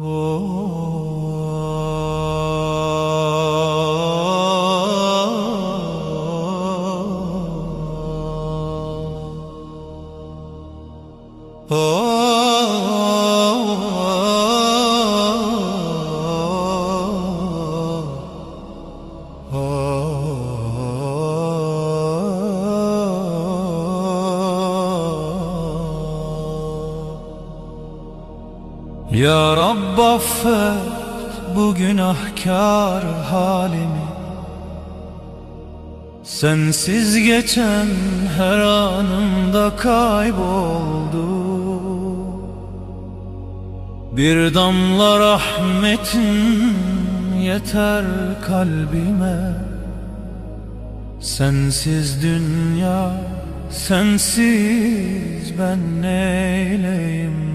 Oh. Ya Rab affet bu günahkar halimi. Sensiz geçen her anımda kayboldu. Bir damla rahmetin yeter kalbime. Sensiz dünya, sensiz ben neyleyim